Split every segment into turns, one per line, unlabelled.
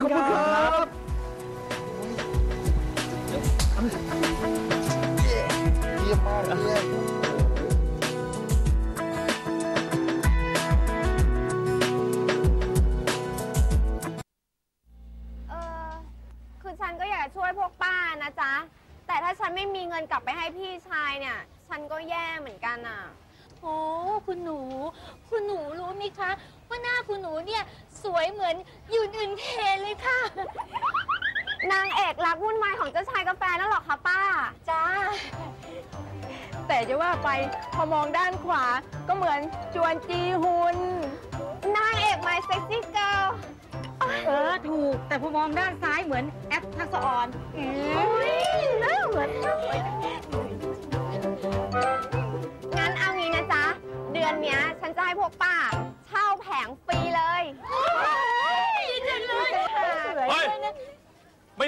ขอบคุณครับเยี่ยมมากเลย
เออคือฉันก็อยากจะช่วยพวกป้านะจ๊ะ แต่ถ้าฉันไม่มีเงินกลับไปให้พี่ชายเนี่ย ฉันก็แย่เหมือนกันอะ
โอ้คุณหนู คุณหนูรู้ไหมคะ ว่าหน้าคุณหนูเนี่ย สวยเหมือนยูนอื่นเทเลยค่ะ
นางเอกรักวุ่นวายของเจ้าชายกาแฟนั่นหรอคะป้า
จ้า
แต่จะว่าไปพอมองด้านขวาก็เหมือนจวนจีหุน
นางเอก My Sexy Girl
เออ ถูก แต่พอมองด้านซ้ายเหมือนแอปทักษะออน
อุ๊ยน่าเหมือนงั้นเอางี้นะจ๊ะ เดือนเนี้ย ฉันจะให้พวกป้า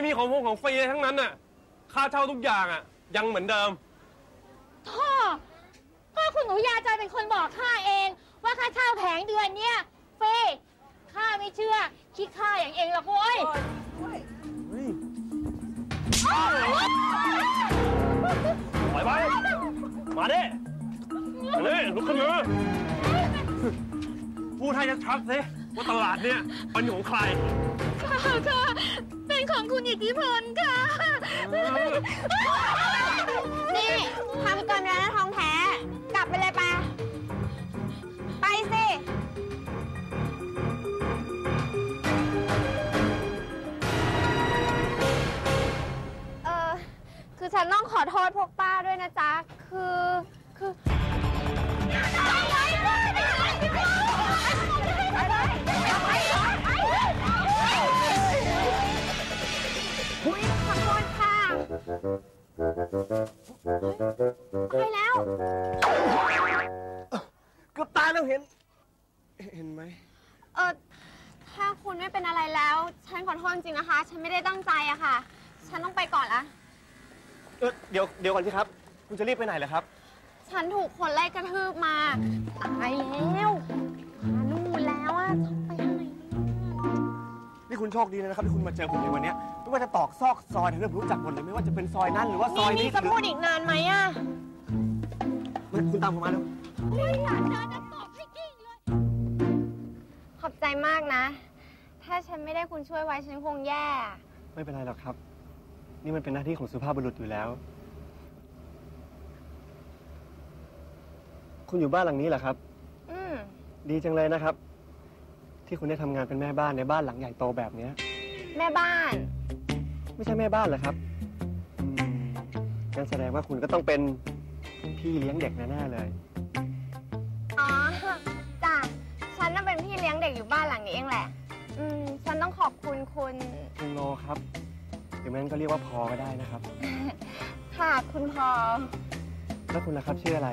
ม่มีของพวกของฟรีเลยทั้งนั้นน่ะ ค่าเช่าทุกอย่างอะ ยังเหมือนเดิม
พ่อพ่อคุณหนูยาใจเป็นคนบอกข้าเอง ว่าค่าเช่าแผงเดือนเนี่ยเฟยข้าไม่เชื่อคิดค่าอย่างเองหรอกโว้ย
ปล่อยไป มาดิมาดิลุกขึ้นมาพูดให้ชัดๆสิว่าตลาดเนี่ยเป็นของใคร
ค่ะค่ะ เป็นของคุณอิทธิพลค่ะ
นี่ทำเกินไปแล้วนะทองแท้ กลับไปเลยไป ไปสิ เออคือฉันต้องขอโทษพวกป้าด้วยนะจ๊ะ คือคืออุ๊ ใครแล้ว
เกือบตายแล้วเห็น เห็นไหม
เออถ้าคุณไม่เป็นอะไรแล้ว ฉันขอโทษจริงๆนะคะ ฉันไม่ได้ตั้งใจอะค่ะ ฉันต้องไปก่อนละ
เออเดี๋ยวเดี๋ยวก่อนสิครับ คุณจะรีบไปไหนเหรอครับ
ฉันถูกคนไล่กระทืบมา ตายแล้วมานู่นแล้วอะต้องไปทางไหนดี
นี่ คุณโชคดีเลยนะครับที่คุณมาเจอผมในวันเนี้ยไม่ว่าจะตอกซอกซอยเนี่ยผมรู้จักหมดเลยไม่ว่าจะเป็นซอยนั้นหรือว่าซ
นี่
อย
นี่
นี้
จะ
หรือ
พูดอีกนานไหมอะ
คุณตามผมมาเร็ว
ขอบใจมากนะ ถ้าฉันไม่ได้คุณช่วยไว้ฉันคงแย่
ไม่เป็นไรหรอกครับ นี่มันเป็นหน้าที่ของสุภาพบุรุษอยู่แล้ว คุณอยู่บ้านหลังนี้เหรอครับ
อืม
ดีจังเลยนะครับ ที่คุณได้ทำงานเป็นแม่บ้านในบ้านหลังใหญ่โตแบบเนี้ย
แม่บ้าน
ไม่ใช่แม่บ้านเหรอครับอืมงั้นแสดงว่าคุณก็ต้องเป็นพี่เลี้ยงเด็กแน่ๆเลย
อ๋อจ้ะฉันน่ะเป็นพี่เลี้ยงเด็กอยู่บ้านหลังนี้เองแหละ อืม ฉันต้องขอบคุณคุณ
คุณโลครับ หรือแม้นก็เรียกว่าพอก็ได้นะครับ
ค่ะคุณพอ
แล้วคุณล่ะครับชื่ออะไร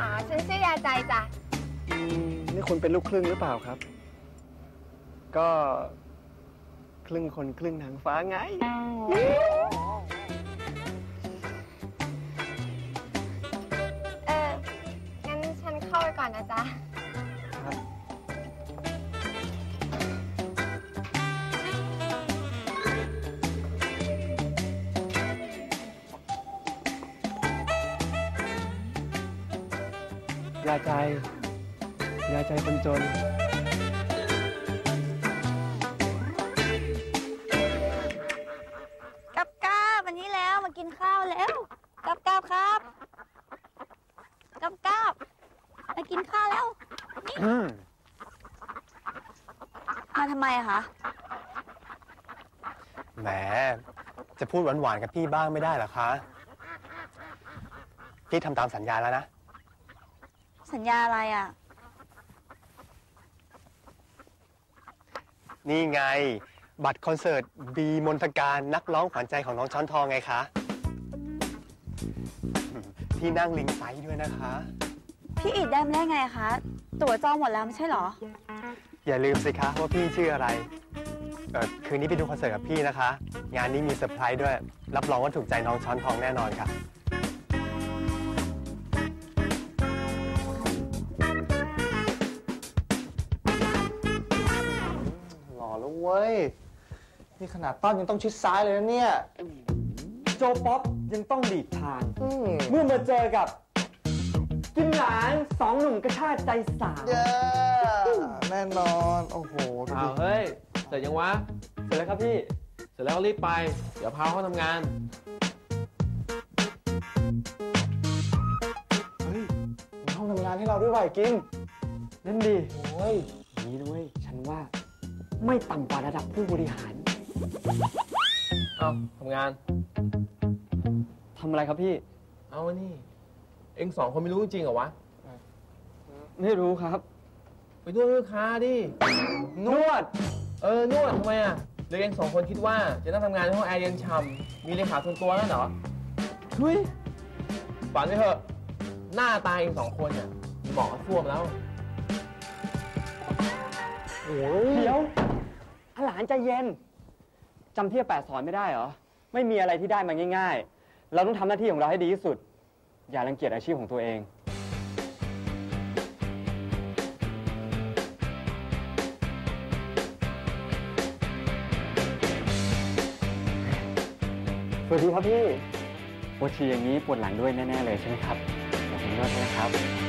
อ๋อฉันชื่อยาใจจ้ะ
อืมนี่คุณเป็นลูกครึ่งหรือเปล่าครับ ก็ครึ่งคนครึ่งนางฟ้าไง
เออ งั้นฉันเข้าไปก่อนนะจ๊ะ
ครับยาใจยาใจคนจน
กินข้าวแล้ว
อืม
มาทำไมอะคะ
แหม จะพูดหวานๆกับพี่บ้างไม่ได้เหรอคะ พี่ทำตามสัญญาแล้วนะ
สัญญาอะไรอะ
นี่ไง บัตรคอนเสิร์ตบีมนทการนักร้องขวัญใจของน้องช้อนทองไงคะอืมที่นั่งลิงไซด์ด้วยนะคะ
พี่อิดได้มาได้ไงคะ ตั๋วจองหมดแล้วไม่ใช่เหรอ
อย่าลืมสิคะว่าพี่ชื่ออะไร เออคืนนี้ไปดูคอนเสิร์ตกับพี่นะคะ งานนี้มีเซอร์ไพรส์ด้วย รับรองว่าถูกใจน้องช้อนทองแน่นอนค่ะ
หล่อแล้วเว้ย
นี่ขนาดต้อนยังต้องชิดซ้ายเลยนะเนี่ย
โจป๊อปยังต้องหลีกทาง เมื่อมาเจอกับ กินหลานสองหนุ่มกระชากใจสาว
เย้แน่นอน โอ้โหดู
อ้าว
ดิ
เฮ้ย เสร็จยังวะ
เสร็จแล้วครับพี่
เสร็จแล้วก็รีบไป เดี๋ยวพาเขาทำงาน
เฮ้ยมีห้องทำงานให้เราด้วยว่ะไอ้กิน
นั่นดี
โอ้ย
นี้ด้วยฉันว่า ไม่ต่ำกว่าระดับผู้บริหาร
เอาทำงาน
ทำอะไรครับพี่
เอานี่ เอ็งสองคนไม่รู้จริงๆเหรอวะ
ไม่รู้ครับ
ไปนวดให้ลูกค้าดิ
นวด
เออนวดทำไมอะหรือเอ็งสองคนคิดว่าจะนั่งทำงานในห้องแอร์เย็นฉ่ำมีเลขาส่วนตัวนั่นเหรอ
เฮ้ย
ฝันไปเถอะ หน้าตาเองสองคนเนี่ยเหมาะกับท่วมแล้ว
เดี๋ยวอาหลานใจเย็นจำเที่ยแปดสอนไม่ได้เหรอ ไม่มีอะไรที่ได้มาง่าย ๆ เราต้องทำหน้าที่ของเราให้ดีที่สุด อย่ารังเกียจอาชีพของตัวเอง สวัสดีครับพี่ปวดฉี่อย่างนี้ปวดหลังด้วยแน่ ๆ เลยใช่ไหมครับเดี๋ยวผมนวดให้นะครับ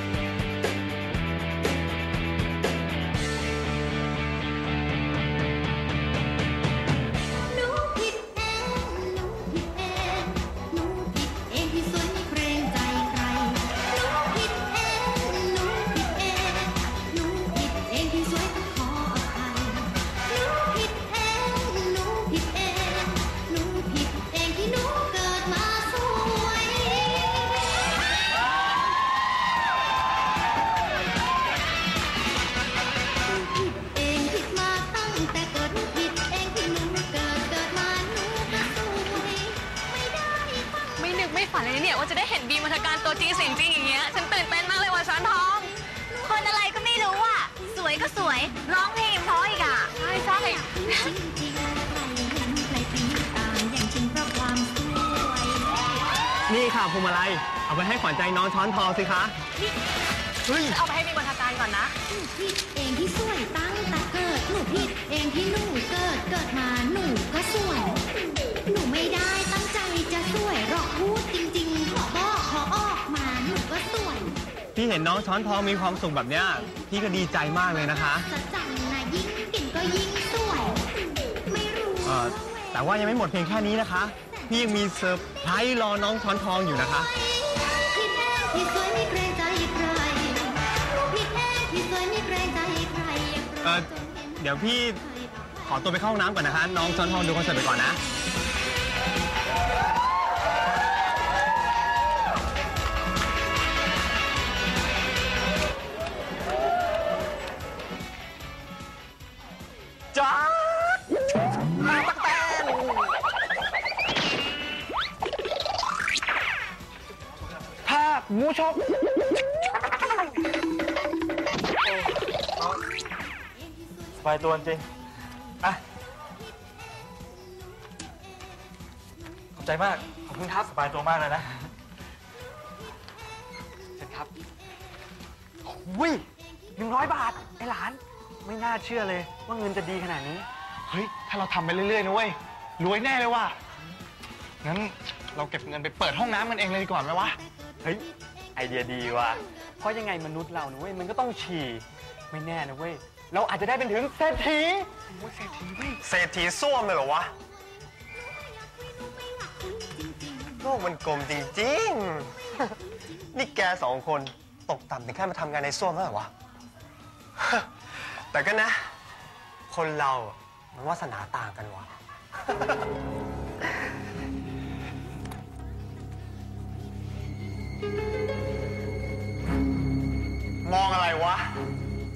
ก็สวย
ร้องเพลงเพราะอีกอะใช่ใช่
จริงๆใครเห็นใครตีต่างอย่างฉันเพราะความสวย
นี่ค่ะพวงมาลัยเอาไปให้ขวัญใจน้องช้อนทองสิคะ
เอาไปให้บีมมาทการก่อนนะ
หนูผิดเองที่สวยตั้งแต่เกิดหนูผิดเองที่หนูเกิดเกิดมาหนู
เห็นน้องช้อนทองมีความสุขแบบเนี้ยพี่ก็ดีใจมากเลยนะคะ
จะจังนะยิ่งกินก็ยิ่งสวย ไม่รู้
เอ่อแต่ว่ายังไม่หมดเพียงแค่นี้นะคะ พี่ยังมีเซอร์ไพรส์รอน้องช้อนทองอยู่นะคะ
ผิดเองที่สวยไม่เกรงใจใครผิดเองที่สวยไม่เกรงใจใคร
เอ่อเดี๋ยวพี่ขอตัวไปเข้าห้องน้ำก่อนนะคะ น้องช้อนทองดูคอนเสิร์ตไปก่อนนะ
จ้าพหมูชก
สบายตัวจริงอะขอบใจมาก
ขอบคุณครับ
สบายตัวมากเลยนะ
เสร็จครับวิหนึ่งร้อยบาท ไอ้หลาน ไม่น่าเชื่อเลยว่าเงินจะดีขนาดนี้
เฮ้ย ถ้าเราทำไปเรื่อยๆนะเว้ย รวยแน่เลยว่ะ งั้นเราเก็บเงินไปเปิดห้องน้ำกันเองเลยดีกว่าไหมวะ
เฮ้ย ไอเดียดีว่ะ เพราะยังไงมนุษย์เรานะเว้ยมันก็ต้องฉี่ ไม่แน่นะเว้ย เราอาจจะได้เป็นถึงเศรษฐี
เศรษฐีส้วมเลยเหรอวะ โลกมันกลมจริงๆ นี่แกสองคนตกต่ำถึงขั้นมาทำงานในส้วมแล้วเหรอวะ แต่ก็นะ คนเราอะมันวาสนาต่างกันวะ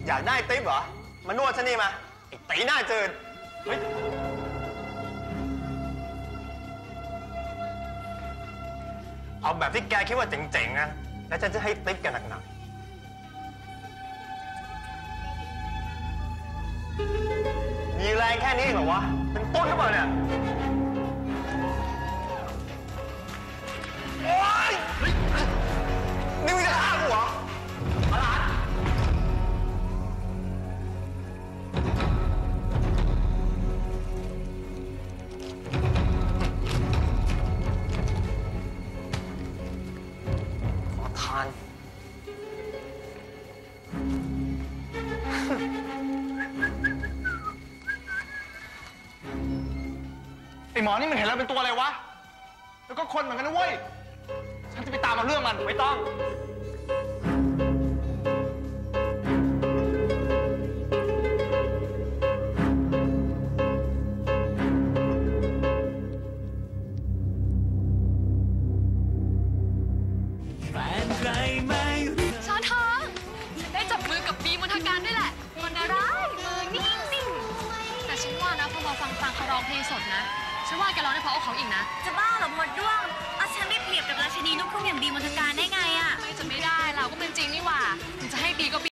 อยากได้ติ๊บเหรอ มานวดฉันนี่มาไอ้ตีหน้าจืดเฮ้ยเอาแบบที่แกคิดว่าเจ๋งๆนะ แล้วฉันจะให้ติ๊บแกหนักๆ มีแรงแค่นี้เหรอวะ เป็นต้นหรือเปล่าเนี่ย
ไอหมอนี่มันเห็นเราเป็นตัวอะไรวะ แล้วก็คนเหมือนกันนะเว้ย ฉันจะไปตามมาเรื่องมัน
ไม่ต้อง
ช้อนทองฉันได้จับมือกับบีมนทการด้วยแหละคนอะไรมือนิ่งๆแต่ฉันว่านะพอมาฟังฟังเขาร้องเพลงสดนะ ฉันว่าแกร้องได้เพราะเอาเขาอีกนะ
จะบ้าเหรอหมดด้วงเอาฉันไปเปรียบกับราชินีลูกทุ่งอย่างบีมนทการได้ไงอะ
ไม่จะไม่ได้เราก็เป็นจริงนี่หว่าถึงจะให้บีก็บี